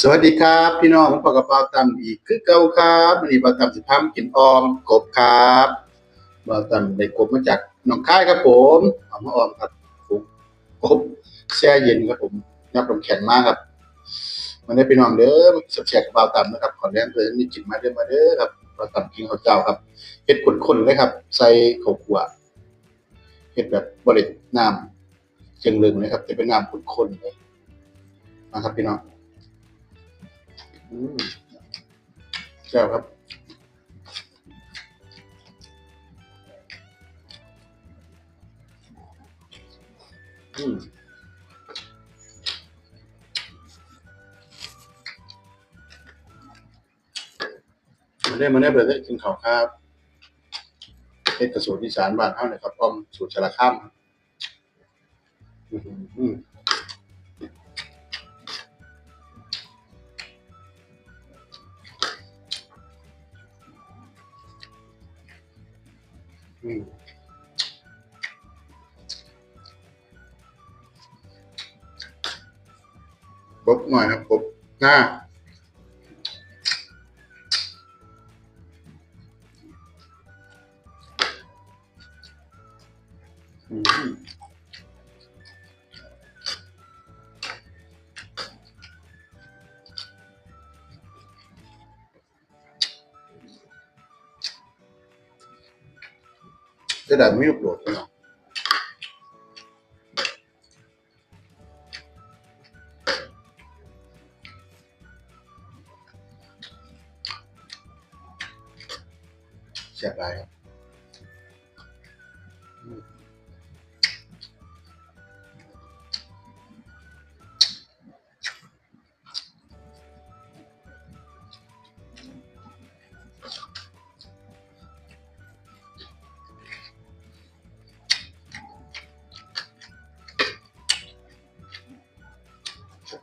สวัสดีครับ พี่น้องผมปากกระเป๋าตำอีกคือเก่าครับวันนี้ปาตำสิพามกินออมกบครับปาตำได้กบมาจากหนองคายครับผมเอามาออมครับผมกบแช่เย็นครับผมยับลมแข็งมากครับมันได้พี่น้องเด้อสับแฉกกระเป๋าตำนะครับขอแรงเพิ่นนี่กินมาเด้อมาเด้อครับปลาตำกินข้าวเจ้าครับเฮ็ดข้นๆเลยครับ ใส่ข้าวคั่วเฮ็ดแบบบ่ได้น้ำเชิงลึงเลยครับจะเป็นน้ำข้นๆเลยนะครับพี่น้อง อืมแซ่บครับอืมมาได้มาได้เบอร์ได้กินข้าวครับเฮ็ดกระสูตรอีสานบ้านเฮาเนี่ยครับอ้อมสูตรชะละข้ามครับอืม อืมอืมครบ จะได้ไม่ลูปโหลดเนาะเสียดายครับ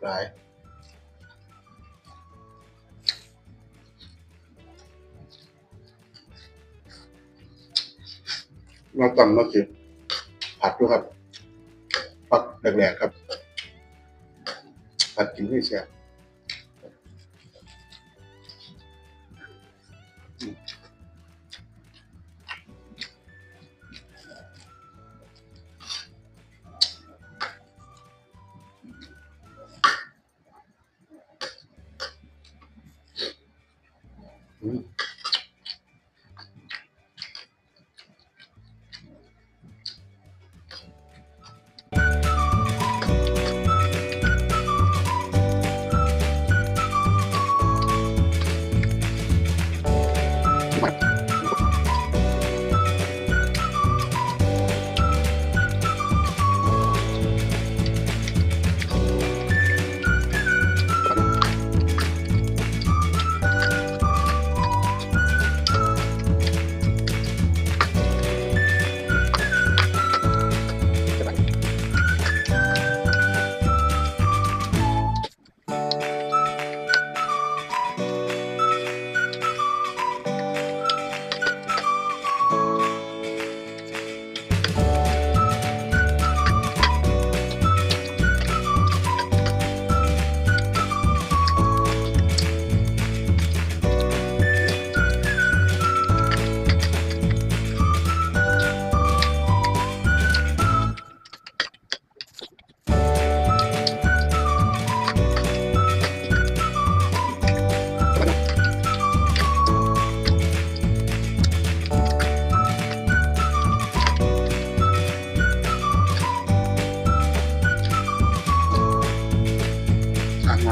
อืมเสียดายมาต่ำมาสิผัดด้วยครับผักแหลกๆครับ ผัดกินให้แซ่บ อื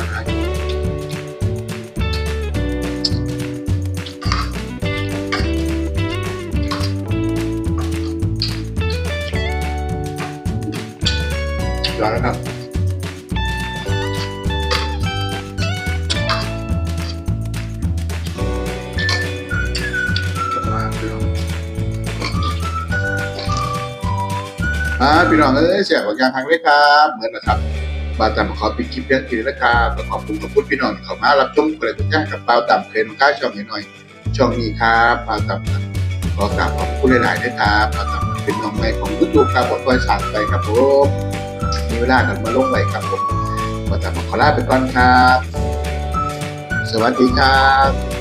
มาร้อนแล้วครับอ่าพี่น้องเอ้ยเสียของยางทางเลยครับ เหมือนนะครับ บาตามขอปิดคลิปเพียงทีละครับก็ขอบคุณขอบคุณพี่น้องที่เข้ามารับชมกระตุ้นย่างกับเปาต่ำเคยน้องข้าช่องหน่อยช่องนี้ครับเปาต่ำขอกราบขอบคุณหลายๆด้วยครับเปาต่ำเป็นน้องใหม่ของยูทูบครับบทคอยสั่งไปครับผมมีเวลากันมาลงไว้ครับผมเปาต่ำขอลาไปก่อนครับ สวัสดีครับ